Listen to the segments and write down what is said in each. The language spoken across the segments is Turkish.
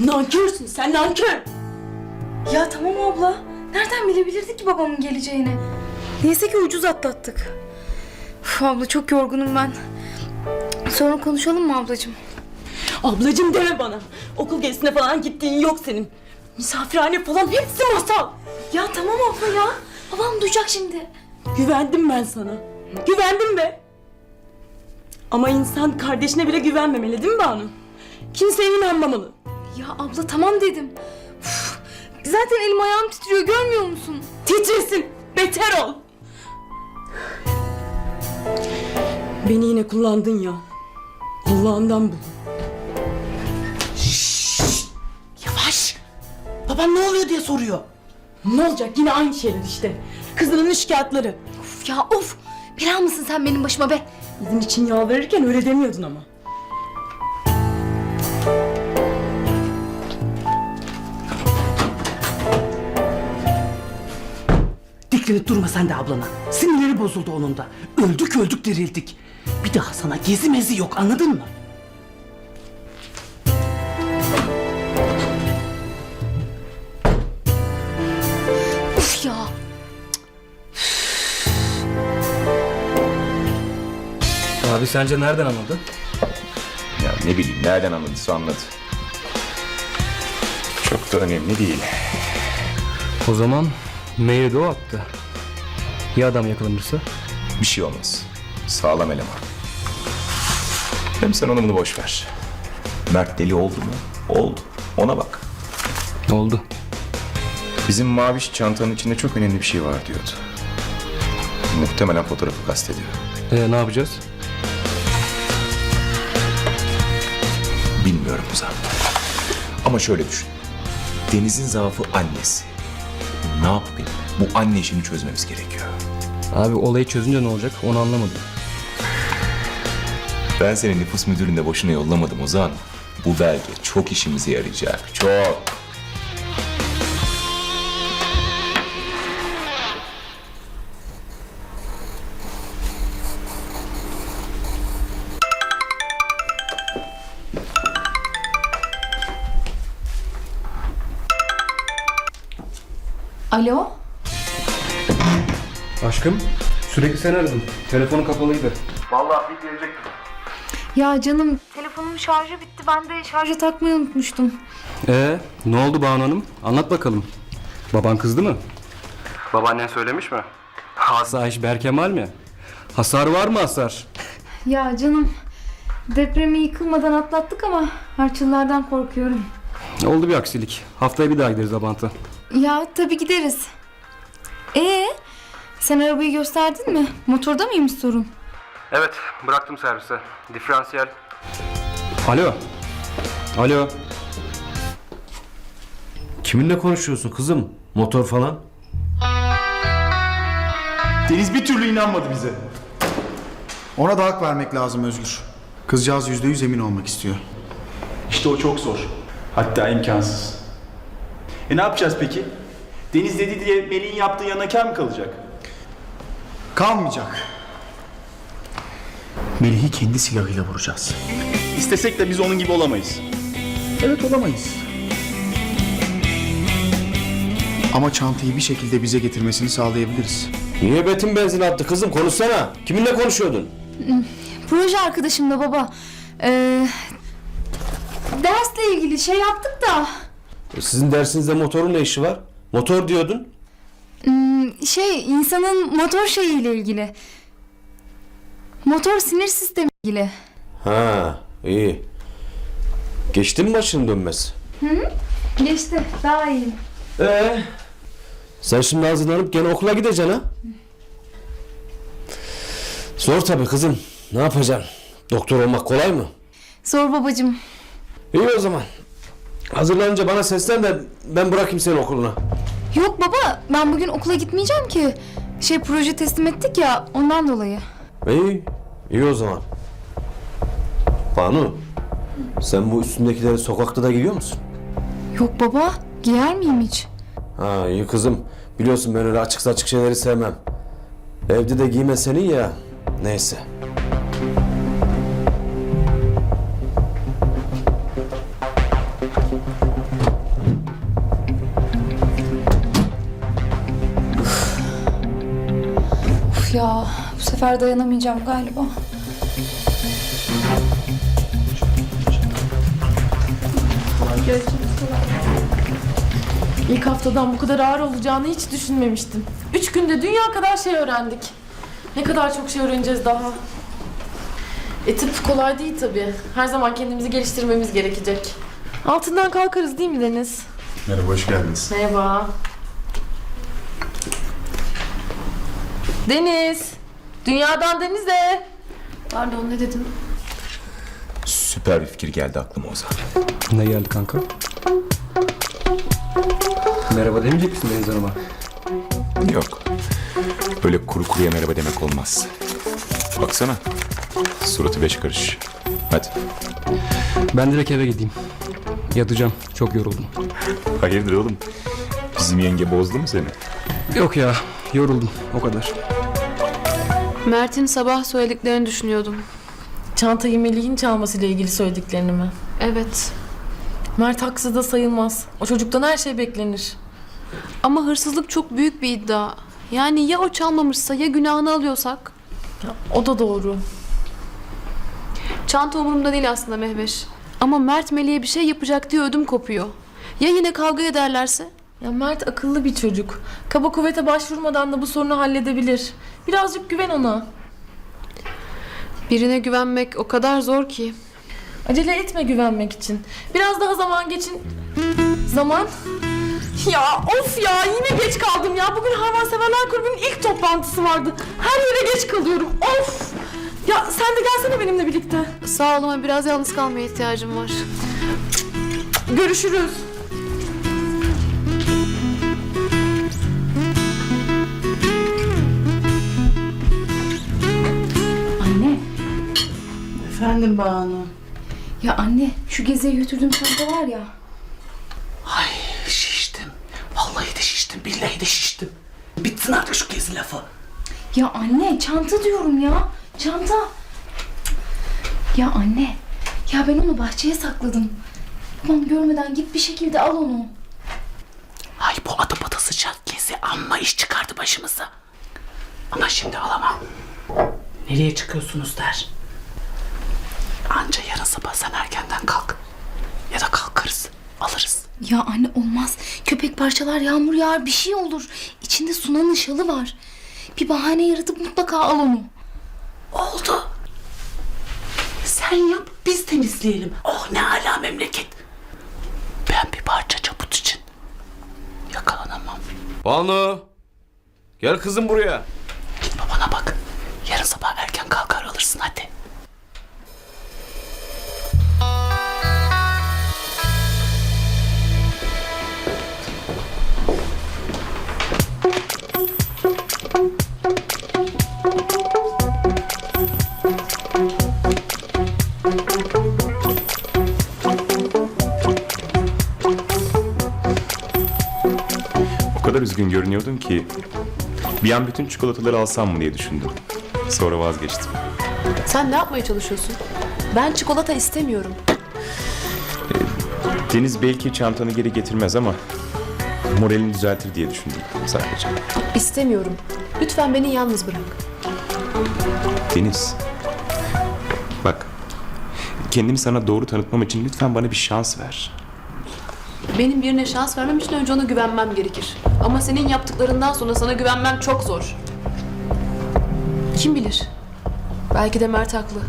Nankörsün sen nankör. Ya tamam abla. Nereden bilebilirdik ki babamın geleceğini? Neyse ki ucuz atlattık. Uf, abla çok yorgunum ben. Sonra konuşalım mı ablacığım? Ablacım deme bana. Okul gezisine falan gittiğin yok senin. Misafirhane falan hepsi masal. Ya tamam abla ya. Babam duyacak şimdi. Güvendim ben sana. Güvendim be. Ama insan kardeşine bile güvenmemeli değil mi Banu? Kimseye inanmamalı. Ya abla tamam dedim. Uf, zaten elim ayağım titriyor görmüyor musun? Titresin. Beter ol. Beni yine kullandın ya. Allah'ından bu. Yavaş. Babam ne oluyor diye soruyor. Ne olacak yine aynı şeyler işte. Kızının kağıtları. Of ya of. Bela mısın sen benim başıma be? Bizim için yalvarırken öyle demiyordun ama. Diklenip durma sen de ablana. Sinirleri bozuldu onun da. Öldük öldük dirildik. Bir daha sana gezi mezi yok anladın mı? Uf ya. Abi sence nereden anladın? Ya ne bileyim nereden anladıysa anladı. Çok da önemli değil. O zaman maili de o attı. Ya adam yakalanırsa? Bir şey olmaz. Sağlam eleman. Hem sen onu bunu boş ver. Mert deli oldu mu? Oldu. Ona bak. Oldu. Bizim maviş çantanın içinde çok önemli bir şey var diyordu. Muhtemelen fotoğrafı kastediyor. Ee, ne yapacağız? Bilmiyorum Uzan. Ama şöyle düşün. Deniz'in zaafı annesi. Ne yapayım? Bu anne işini çözmemiz gerekiyor. Abi olayı çözünce ne olacak onu anlamadım. Ben seni nüfus müdürlüğüne boşuna yollamadım Ozan. Bu belge çok işimize yarayacak. Çok. Alo? Aşkım sürekli sen aradın. Telefonu kapalıydı. Ya canım telefonumun şarjı bitti. Ben de şarja takmayı unutmuştum. Ee, ne oldu Banu Hanım? Anlat bakalım. Baban kızdı mı? Babaannen söylemiş mi? Asayiş Berkemal mi? Hasar var mı hasar? Ya canım depremi yıkılmadan atlattık ama harçlılardan korkuyorum. Oldu bir aksilik. Haftaya bir daha gideriz Abant'a. Ya tabii gideriz. Ee, sen arabayı gösterdin mi? Motorda mıymış sorun? Evet, bıraktım servise. Diferansiyel. Alo. Alo. Kiminle konuşuyorsun kızım? Motor falan? Deniz bir türlü inanmadı bize. Ona da hak vermek lazım Özgür. Kızcağız yüzde yüz emin olmak istiyor. İşte o çok zor. Hatta imkansız. E ne yapacağız peki? Deniz dedi diye Melih'in yaptığı yanına kar mı kalacak? Kalmayacak. Melih'i kendi silahıyla vuracağız. İstesek de biz onun gibi olamayız. Evet olamayız. Ama çantayı bir şekilde bize getirmesini sağlayabiliriz. Niye Betin benzin attı kızım? Konuşsana. Kiminle konuşuyordun? Proje arkadaşımla baba. Ee, dersle ilgili şey yaptık da. E, Sizin dersinizde motorun ne işi var? Motor diyordun. hmm, Şey insanın motor şeyiyle ilgili. Motor sinir sistemi ilgili. Ha, iyi. Geçti mi başının dönmesi? Geçti daha iyi. Ee? Sen şimdi hazırlanıp gene okula gideceksin ha? Zor tabii kızım. Ne yapacaksın? Doktor olmak kolay mı? Zor babacığım. İyi o zaman. Hazırlanınca bana seslen de ben bırakayım seni okuluna. Yok baba ben bugün okula gitmeyeceğim ki. Şey proje teslim ettik ya ondan dolayı. İyi, iyi o zaman. Banu, sen bu üstündekileri sokakta da giyiyor musun? Yok baba giyer miyim hiç? Ha iyi kızım. Biliyorsun ben öyle açık saçık şeyleri sevmem. Evde de giyme senin ya. Neyse. Bu sefer dayanamayacağım galiba. İlk haftadan bu kadar ağır olacağını hiç düşünmemiştim. Üç günde dünya kadar şey öğrendik. Ne kadar çok şey öğreneceğiz daha. E tıp kolay değil tabii. Her zaman kendimizi geliştirmemiz gerekecek. Altından kalkarız değil mi Deniz? Merhaba, hoş geldiniz. Merhaba. Deniz. Dünyadan Deniz'e. Pardon ne dedim? Süper bir fikir geldi aklıma Ozan. Ne geldi kanka? Merhaba demeyecek misin Deniz Hanım'a? Yok. Öyle kuru kuruya merhaba demek olmaz. Baksana. Suratı beş karış. Hadi. Ben direkt eve gideyim. Yatacağım. Çok yoruldum. Hayırdır oğlum? Bizim yenge bozdu mu seni? Yok ya. Yoruldum. O kadar. Mert'in sabah söylediklerini düşünüyordum. Çantayı Melih'in çalmasıyla ilgili söylediklerini mi? Evet. Mert haksız da sayılmaz. O çocuktan her şey beklenir. Ama hırsızlık çok büyük bir iddia. Yani ya o çalmamışsa ya günahını alıyorsak? O da doğru. Çanta umurumda değil aslında Mehveş. Ama Mert Melih'e bir şey yapacak diye ödüm kopuyor. Ya yine kavga ederlerse? Ya Mert akıllı bir çocuk. Kaba kuvvete başvurmadan da bu sorunu halledebilir. Birazcık güven ona. Birine güvenmek o kadar zor ki. Acele etme güvenmek için. Biraz daha zaman geçin. Zaman? Ya of ya yine geç kaldım ya. Bugün hayvanseverler kulübünün ilk toplantısı vardı. Her yere geç kalıyorum. Of! Ya sen de gelsene benimle birlikte. Sağ ol ama biraz yalnız kalmaya ihtiyacım var. Görüşürüz. Efendim Banu. Ya anne şu geziye götürdüğüm çanta var ya. Ay şiştim. Vallahi de şiştim. Billahi de şiştim. Bitsin artık şu gezi lafı. Ya anne çanta diyorum ya. Çanta. Ya anne. Ya ben onu bahçeye sakladım. Babam görmeden git bir şekilde al onu. Ay bu adı batı sıcak gezi amma iş çıkardı başımıza. Ama şimdi alamam. Nereye çıkıyorsunuz der. Anca yarın sabah sen erkenden kalk. Ya da kalkarız. Alırız. Ya anne olmaz. Köpek parçalar yağmur yağar bir şey olur. İçinde Sunan'ın şalı var. Bir bahane yaratıp mutlaka al onu. Oldu. Sen yap biz temizleyelim. Oh ne ala memleket. Ben bir parça çaput için yakalanamam. Banu! Gel kızım buraya. Git babana bak. Yarın sabah erken kalkar alırsın hadi. Kadar üzgün görünüyordun ki bir an bütün çikolataları alsam mı diye düşündüm. Sonra vazgeçtim. Sen ne yapmaya çalışıyorsun? Ben çikolata istemiyorum. Deniz belki çantanı geri getirmez ama moralini düzeltir diye düşündüm sadece. İstemiyorum. Lütfen beni yalnız bırak. Deniz. Bak. Kendimi sana doğru tanıtmam için lütfen bana bir şans ver. Benim birine şans vermem için önce ona güvenmem gerekir. Ama senin yaptıklarından sonra sana güvenmem çok zor. Kim bilir? Belki de Mert haklı.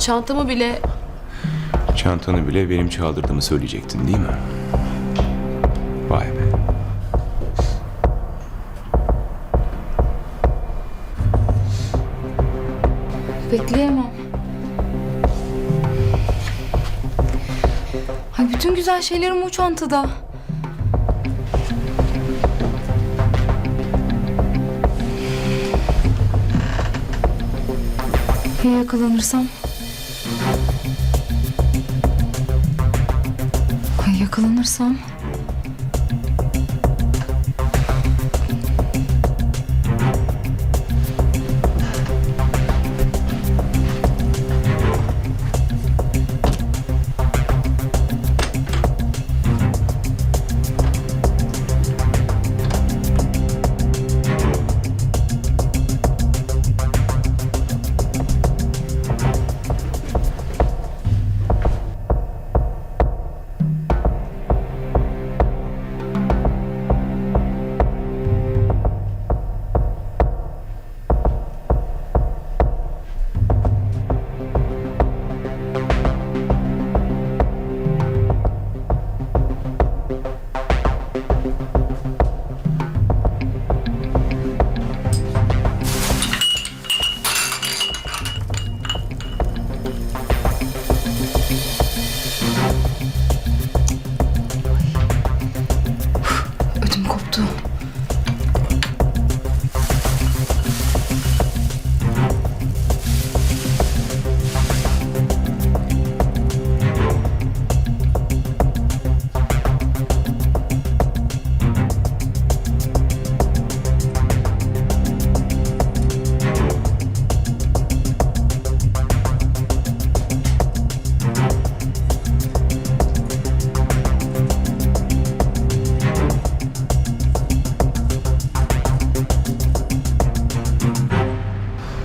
Çantamı bile Çantanı bile benim çaldırdığımı söyleyecektin değil mi? Vay be. Bekleyemem. Bütün güzel şeylerim o çantada. Ya yakalanırsam? Ay yakalanırsam?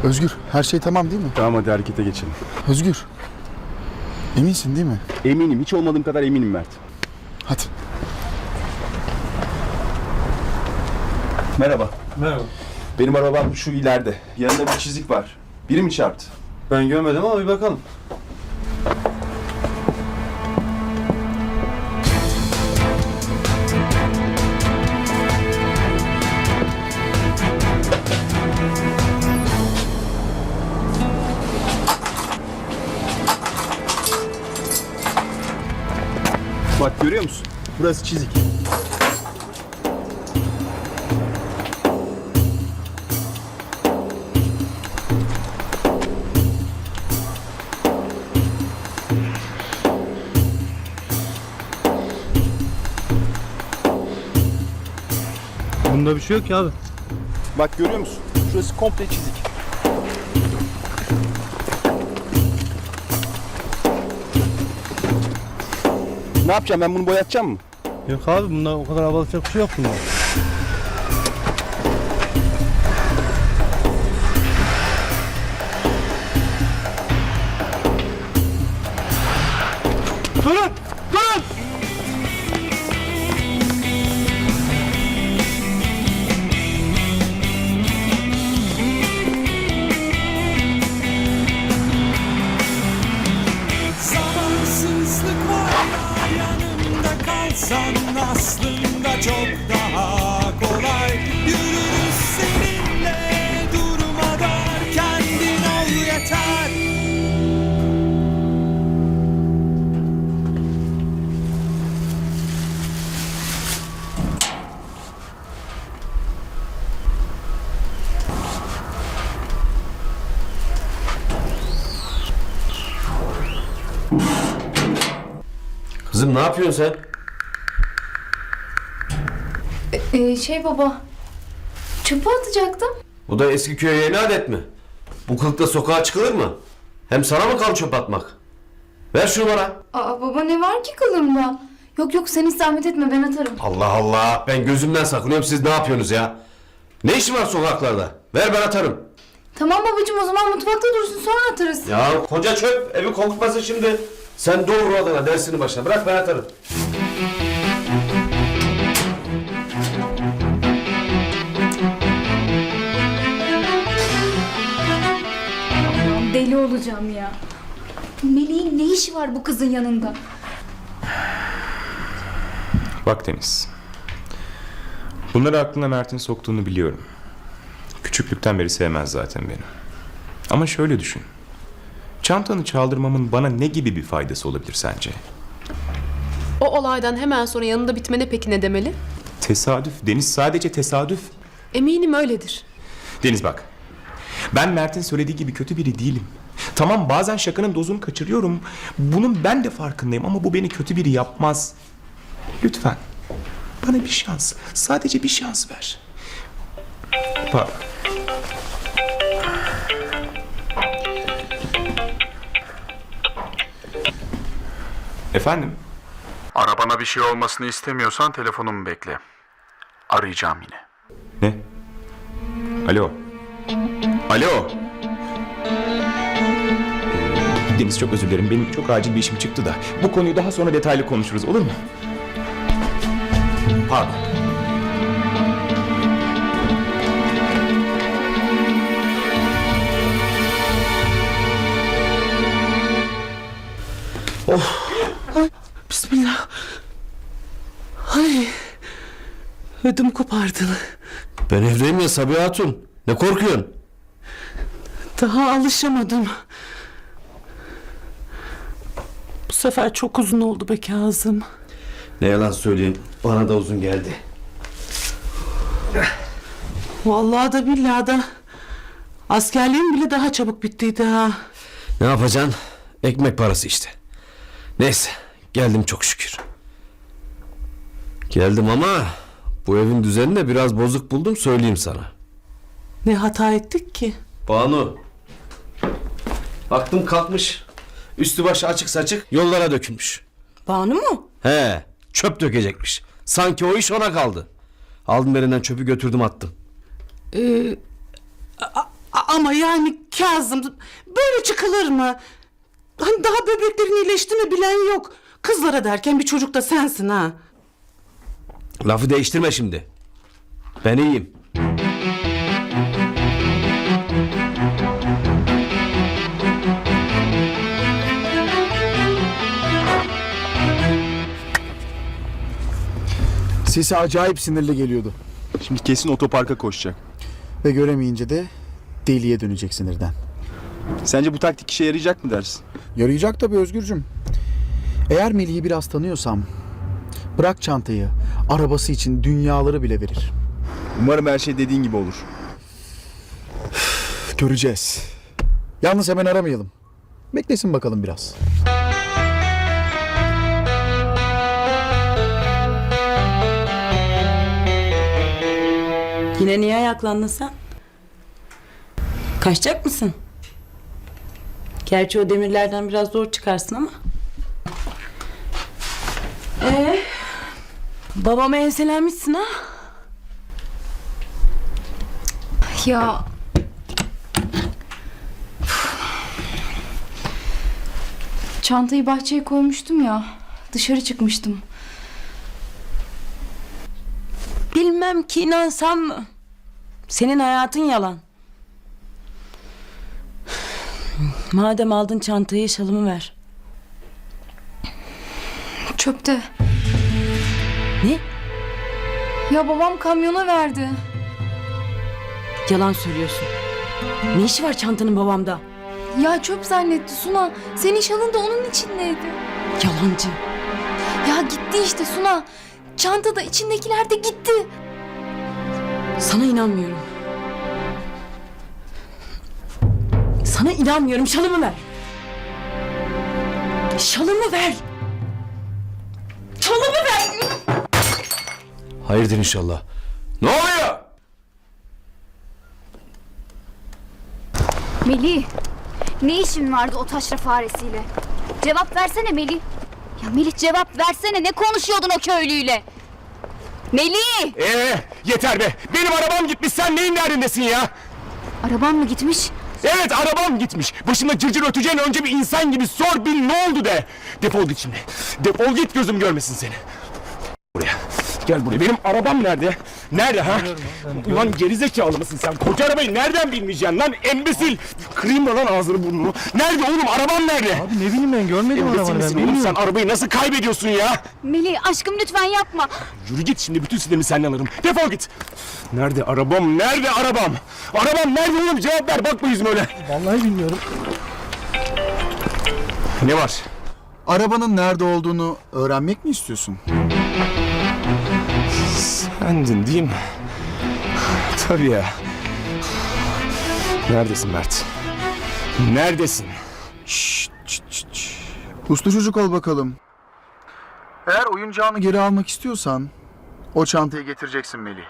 Özgür her şey tamam değil mi? Tamam hadi harekete geçelim. Özgür. Eminsin değil mi? Eminim. Hiç olmadığım kadar eminim Mert. Hadi. Merhaba. Merhaba. Benim arabam şu ileride. Yanında bir çizik var. Biri mi çarptı? Ben görmedim ama bir bakalım. Bak görüyor musun? Burası çizik. Bunda bir şey yok ki abi. Bak görüyor musun? Şurası komple çizik. Ne yapacağım ben bunu boyatacağım mı? Yok abi bunda o kadar abartacak bir şey yok bunda. Yeter Kızım ne yapıyorsun sen? Ee, şey baba. Çöpe atacaktım. Bu da eski köye yeni adet mi? Bu kılıkta sokağa çıkılır mı? Hem sana mı kal çöp atmak? Ver şunu bana. Aa baba ne var ki kılımda? Yok yok sen hiç zahmet etme ben atarım. Allah Allah. Ben gözümden saklıyorum siz ne yapıyorsunuz ya? Ne işin var sokaklarda? Ver ben atarım. Tamam babacığım o zaman mutfakta dursun sonra atarız. Ya koca çöp evi kokutmasın şimdi. Sen doğru adına dersini başla. Bırak ben atarım. Deli olacağım ya. Melih'in ne işi var bu kızın yanında? Bak Deniz. Bunları aklına Mert'in soktuğunu biliyorum. Küçüklükten beri sevmez zaten beni. Ama şöyle düşün. Çantanı çaldırmamın bana ne gibi bir faydası olabilir sence? O olaydan hemen sonra yanında bitmene peki ne demeli? Tesadüf. Deniz sadece tesadüf. Eminim öyledir. Deniz bak. Ben Mert'in söylediği gibi kötü biri değilim. Tamam bazen şakanın dozunu kaçırıyorum. Bunun ben de farkındayım ama bu beni kötü biri yapmaz. Lütfen. Bana bir şans. Sadece bir şans ver. Bak. Efendim? Arabana bir şey olmasını istemiyorsan telefonumu bekle. Arayacağım yine. Ne? Alo. Alo. Deniz çok özür dilerim. Benim çok acil bir işim çıktı da. Bu konuyu daha sonra detaylı konuşuruz olur mu? Pardon. Bismillah. Ay. Ödüm kopardın. Ben evdeyim ya Sabiha Hatun. Ne korkuyorsun? Daha alışamadım. Bu sefer çok uzun oldu be Kazım. Ne yalan söyleyeyim. Bana da uzun geldi. Vallahi da billahi da askerliğim bile daha çabuk bittiydi ha. Ne yapacaksın? Ekmek parası işte. Neyse geldim çok şükür. Geldim ama bu evin düzenini de biraz bozuk buldum söyleyeyim sana. Ne hata ettik ki? Banu. Baktım kalkmış. Üstü başı açık saçık yollara dökülmüş. Banu mu? He çöp dökecekmiş. Sanki o iş ona kaldı. Aldım elinden çöpü götürdüm attım. Ee, ama yani Kazım böyle çıkılır mı? Hani daha böbreklerin iyileşti mi bilen yok. Kızlara derken bir çocuk da sensin ha. Lafı değiştirme şimdi. Ben iyiyim. Sesi acayip sinirli geliyordu. Şimdi kesin otoparka koşacak. Ve göremeyince de deliye dönecek sinirden. Sence bu taktik işe yarayacak mı dersin? Yarayacak tabii Özgürcüm. Eğer Melih'i biraz tanıyorsam bırak çantayı arabası için dünyaları bile verir. Umarım her şey dediğin gibi olur. Göreceğiz. Yalnız hemen aramayalım. Beklesin bakalım biraz. Yine niye ayaklandın sen? Kaçacak mısın? Gerçi o demirlerden biraz zor çıkarsın ama. Ee, babama enselenmişsin ha? Ya Çantayı bahçeye koymuştum ya. Dışarı çıkmıştım. Bilmem ki inansam mı? Senin hayatın yalan. Madem aldın çantayı şalımı ver. Çöpte. Ne? Ya babam kamyona verdi. Yalan söylüyorsun. Ne işi var çantanın babamda? Ya çöp zannetti Suna. Senin şalın da onun içindeydi. Yalancı. Ya gitti işte Suna. Çantada içindekiler de gitti. Sana inanmıyorum. Sana inanmıyorum. Şalımı ver. Şalımı ver. Şalımı ver. Hayırdır inşallah. Ne oluyor? Melih, ne işin vardı o taşra faresiyle? Cevap versene Melih. Ya Melih cevap versene ne konuşuyordun o köylüyle? Melih! Ee, yeter be. Benim arabam gitmiş. Sen neyin derdindesin ya? Araban mı gitmiş? Evet arabam gitmiş. Başında cırcır öteceğin önce bir insan gibi sor bil ne oldu de. Defol git şimdi. Defol git gözüm görmesin seni. Buraya. Gel buraya. Benim arabam nerede? Nerede ha? Ulan gerizekalı mısın sen? Koca arabayı nereden bilmeyeceksin lan? Embesil. Kırayım lan ağzını burnunu? Nerede oğlum? Arabam nerede? Abi ne bileyim ben görmedim arabanı misin oğlum sen arabayı nasıl kaybediyorsun ya? Melih aşkım lütfen yapma. Yürü git şimdi bütün sinirimi senden alırım. Defol git. Nerede arabam? Nerede arabam? Arabam nerede oğlum? Cevap ver. Bakma yüzüme öyle. Vallahi bilmiyorum. Ne var? Arabanın nerede olduğunu öğrenmek mi istiyorsun? Sendin değil mi? Tabii ya. Neredesin Mert? Neredesin? Şşt, şşt, şşt. Uslu çocuk ol bakalım. Eğer oyuncağını geri almak istiyorsan o çantayı getireceksin Melih.